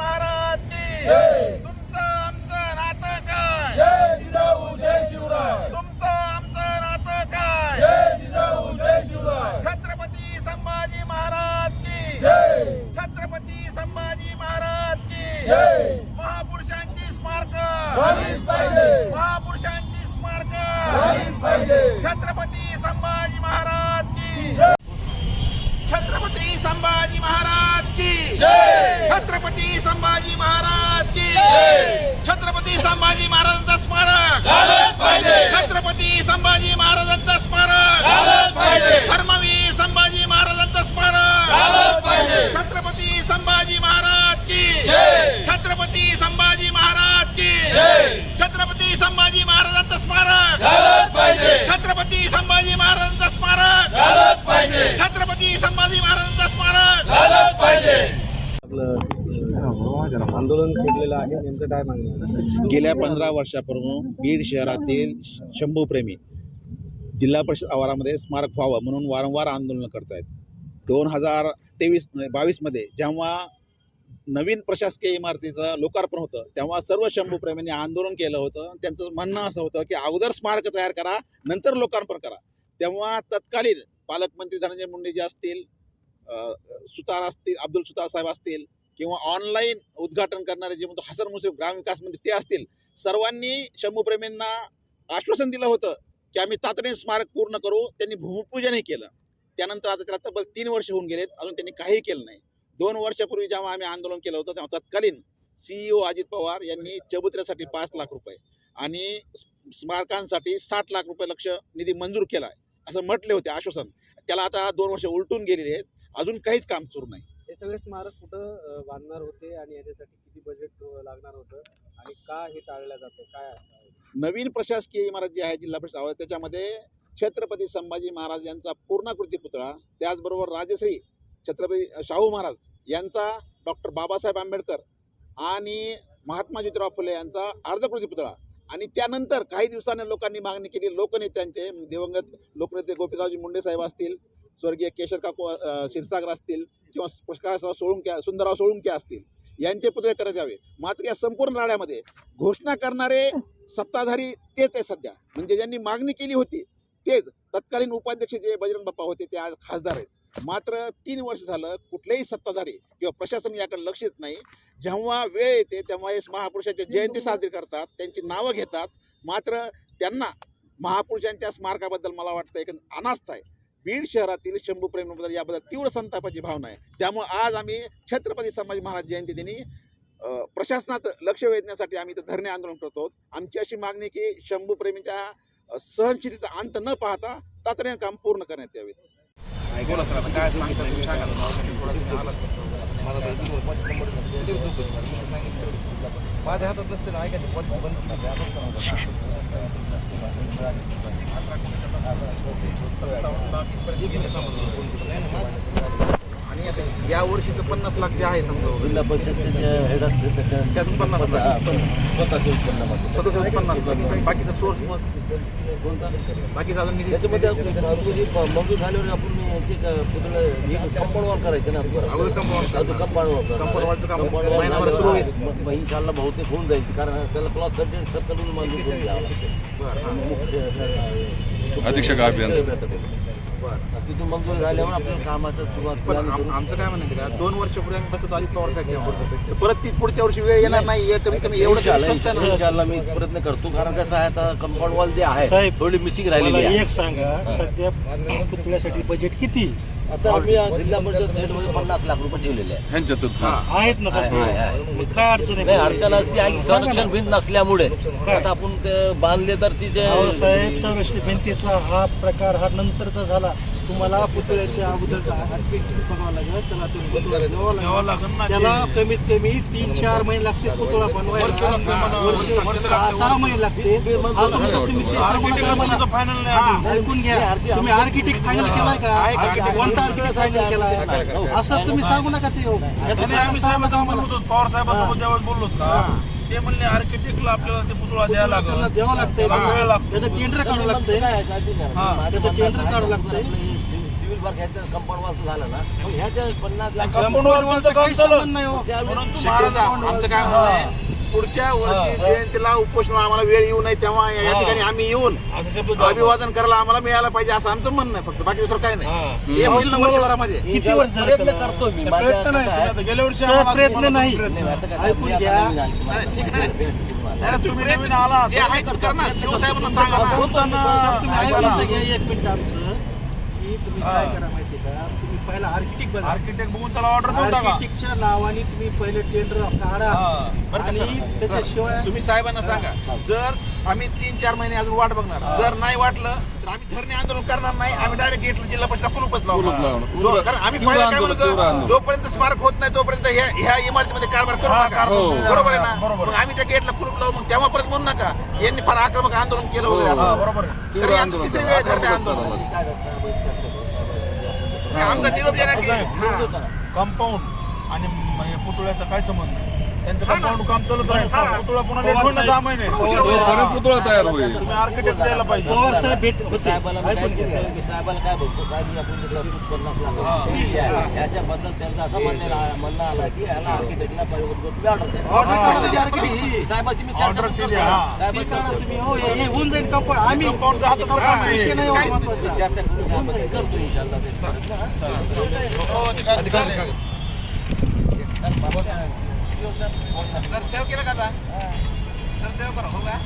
महाराज की। छत्रपती संभाजी महाराज की जय. छत्रपती संभाजी महाराजांचं स्मारक. पाहिजे. छत्रपती संभाजी महाराजांचं स्मारक. पाहिजे. छत्रपती संभाजी महाराजांचं स्मारक. पाहिजे. आंदोलन छेडलेलं आहे. नेमकं काय मागणी गेल्या पंधरा वर्षापासून बीड शहरातील शंभूप्रेमी जिल्हा परिषद आवारामध्ये स्मारक व्हावं म्हणून वारंवार आंदोलनं करतायत. दोन हजार तेवीस बावीसमध्ये जेव्हा नवीन प्रशासकीय इमारतीचं लोकार्पण होतं. तेव्हा सर्व शंभूप्रेमींनी आंदोलन केलं होतं. त्यांचं म्हणणं असं होतं की अगोदर स्मारक तयार करा नंतर लोकार्पण करा. तेव्हा तत्कालीन पालकमंत्री धनंजय मुंडे जे असतील सुतार असतील अब्दुल सुतार साहेब असतील किंवा ऑनलाईन उद्घाटन करणारे जे म्हणतो हसन मुश्रीफ ग्रामविकास मंत्री ते असतील सर्वांनी शंभूप्रेमींना आश्वासन दिलं होतं की आम्ही तातडीने स्मारक पूर्ण करू. त्यांनी भूमिपूजनही केलं. त्यानंतर आता त्याला तब्बल तीन वर्ष होऊन गेलेत. अजून त्यांनी काही केलं नाही. दोन वर्षापूर्वी जेव्हा आम्ही आंदोलन केलं होतं तेव्हा तत्कालीन सीईओ अजित पवार यांनी चबुत्र्यासाठी पाच लाख रुपये आणि स्म- स्मारकांसाठी साठ लाख रुपये लक्ष निधी मंजूर केला आहे असं म्हटले होते आश्वासन. त्याला आता दोन वर्ष उलटून गेलेली आहेत. अजून काहीच काम सुरू नाही. हे सगळे स्मारक कुठं बांधणार होते आणि याच्यासाठी किती बजेट लागणार होतं आणि का हे टाळलं जातं? काय नवीन प्रशासकीय इमारत जी आहे जिल्हा परिषद आवाज त्याच्यामध्ये छत्रपती संभाजी महाराज यांचा पूर्णाकृती पुतळा त्याचबरोबर राजश्री छत्रपती शाहू महाराज यांचा डॉक्टर बाबासाहेब आंबेडकर आणि महात्मा ज्योतिराव फुले यांचा अर्धकृती पुतळा. आणि त्यानंतर काही दिवसांनी लोकांनी मागणी केली. लोकनेत्यांचे दिवंगत लोकनेते गोपीरावजी मुंडे साहेब असतील स्वर्गीय केशर काकू क्षीरसागर असतील किंवा प्रकाशराव सोळुंके सुंदरराव सोळुंके असतील यांचे पुतळे करण्यात यावे. मात्र या संपूर्ण लढ्यामध्ये घोषणा करणारे सत्ताधारी तेच आहे सध्या. म्हणजे ज्यांनी मागणी केली होती तेच. तत्कालीन उपाध्यक्ष जे बजरंग बाप्पा होते ते आज खासदार आहेत. मात्र तीन वर्ष झालं कुठलेही सत्ताधारी किंवा प्रशासन याकडे लक्ष देत नाही. जेव्हा वेळ येते तेव्हा हे महापुरुषांच्या जयंती साजरी करतात त्यांची नावं घेतात. मात्र त्यांना महापुरुषांच्या स्मारकाबद्दल मला वाटतं एक अनास्था आहे. बीड शहरातील शंभूप्रेमीबद्दल याबद्दल तीव्र संतापाची भावना आहे. त्यामुळे आज आम्ही छत्रपती संभाजी महाराज जयंती दिनी प्रशासनात लक्ष वेधण्यासाठी आम्ही इथं धरणे आंदोलन करतो. आमची अशी मागणी की शंभूप्रेमींच्या अ, सहनशीलतेचा अंत न पाहता तातडीने काम पूर्ण करण्यात यावेत. बोला सर आता काय सांगता तुम्ही सांगा ना. माझ्या हातात नसते ना ऐका ते बंद केली आपण सांगतो आणि आता या वर्षीचं पन्नास लाख जे आहे समजा जिल्हा परिषदचे जे हेड असते त्यातून पन्नास लाख स्वतःचे उत्पन्नामध्ये सदस्य पन्नास लाख बाकीचा सोर्स मग कोणता बाकीचा अजून निधी त्याच्यामध्ये आपण झाल्यावर आपण याचे पुढे कंपाऊंड वॉल करायचे ना. कंपाऊंड वॉल बहुतेक होऊन जाईल. कारण त्याला बरं हां. मुख्य अधीक्षक अभियंता. बरं. तिथून मंजूर झाल्यावर आपल्याला कामाचं सुरुवात पण आम- आमचं काय म्हणणं आहे का? दोन वर्षापूर्वी आम्ही बघतो अजित पवार साहेब तेव्हा तर परत तीच पुढच्या वर्षी वेळ येणार नाही हे कमीत कमी एवढं तरी इन्शाल्लाह, ना. मी प्रयत्न करतो कारण कसं आहे आता कंपाऊंड वॉल जे आहे थोडी मिसिंग राहिलेली मला आहे. एक सांगा सध्या पुतळ्यासाठी बजेट किती? आता आम्ही जिल्हा परिषद थेटमध्ये पन्नास लाख रुपये ठेवलेले आहे हां. आहेत ना आहे, आहे, सध्या आहे. मग काय अडचण नाही आहे अडचण अशी आहे की सांगा ना. संरक्षण भिंत नसल्यामुळे. आता आपण ते बांधले तर तिथे साहेब संरक्षण भिंतीचा हा प्रकार हा नंतरचा झाला. तुम्हाला पुतळ्याच्या अगोदर आर्किटेक्ट बघावं लागेल त्याला ते पुतळा द्यावं लागेल. त्याला कमीत कमी तीन चार महिने लागते पुतळा बनवायला. सहा महिने लागते ऐकून घ्या. तुम्ही आर्किटेक्ट फायनल केलाय का? कोणता आर्किटेक्ट फायनल केलाय? असं तुम्ही सांगू नका ते. आम्ही साहेबांसोबत पवार साहेबांसोबत ज्यावेळेस बोललो का ते म्हणले आर्किटेक्टला आपल्याला ते पुतळा द्यायला लागेल. द्यावं लागतो. त्याचं टेंडर काढावं लागतंय. हा, त्याचं टेंडर काढावं लागतंय. हे बार ह्याच्या कंपाऊंड वाजता झालं ना मग ह्याच्या पन्नास लाख कंपाऊंड वॉलचं चालू नाही हो. त्यावेळी परंतु महाराज महाराज आमचं काय म्हणणं आहे. पुढच्या वर्षी जयंतीला उपोषण आम्हाला वेळ येऊ नये तेव्हा या ठिकाणी आम्ही येऊन असं शब्द अभिवादन करायला आम्हाला मिळायला पाहिजे असं आमचं म्हणणं आहे फक्त. बाकी दुसरं काय नाही. ते होईल ना वर्षभरामध्ये? किती वर्ष झालं प्रयत्न त्याला? करतो मी. माझ्या प्रयत्न नाही. कसं आहे, आता गेल्या वर्षी आम्हाला प्रयत्न नाही. नाही, आता कसं आहे, ऐकून मी आता घ्या. नवीन आलो. तुम्हाला नाही, ठीक आहे. नाही, तुम्ही नवीन आला. जे आहे ते कर ना शिवसाहेबांना सांगा ना. बोलताना सर, तुम्ही ऐका ऐकून ना. तर घ्या एक मिनिट आमचं. तुम्ही काय करा माहिती का तुम्ही पहिला आर्किटेक्ट बघा. आर्किटेक्ट बघून त्याला ऑर्डर देऊन टाका. आर्किटेक्टच्या नावाने तुम्ही पहिले टेंडर काढा. बरं का आणि सर? त्याच्याशिवाय तुम्ही साहेबांना सांगा जर आम्ही तीन चार महिने अजून वाट बघणार जर नाही वाटलं तर आम्ही धरणे आंदोलन करणार नाही आम्ही डायरेक्ट गेटला जिल्हा परिषद कुलूपच लावणार. जो- कारण आम्ही पहिलं काय म्हणतो जोपर्यंत स्मारक होत नाही तोपर्यंत ह्या ह्या इमारतीमध्ये कारभार करू हा, नका. नका. बरोबर आहे ना? बरोबर. मग आम्ही त्या गेटला कुलूप लावू मग तेव्हा परत म्हणू नका. यांनी फार आक्रमक आंदोलन केलं वगैरे. हा, असं. बरोबर आहे. तरी आता तिसरी वेळ धरते आंदोलन. काय करता? आमचा निरोप देणार की कंपाऊंड आणि म- हे पुतळ्याचा काय संबंध? त्यांचं कंपाऊंड काम चालत राहील पुतळा पुन्हा लेट होणं सहा महिने. पुतळा तयार होईल. तुम्ही आर्किटेक्ट द्यायला पाहिजे. पवार साहेब भेट होते. साहेबाला मी काय. केलं की साहेबाला काय बघतो साहेब आपण तिकडे पन्नास लाख फी आहे. याच्याबद्दल त्यांचं असं म्हणणं आ- म्हणणं आलं की याला आर्किटेक्टला तुम्ही ऑर्डर द्या. Order काढा त्याची architect. साहेबाची मी चर्चा Order करतो. दिली, हा. ती साहेबाची काढा चर्चा तुम्ही. हो हे हे होऊन जाईल कंपाऊंड आम्ही कंपाऊंडचा हातात कंपाऊंडचा विषय नाही हो काहीच नाही. महत्त्वाचा. चर्चा करून साहेबाची करतो इंशाल्लाह ते. सर सेव केलं का आता? सर सेव करा हो का?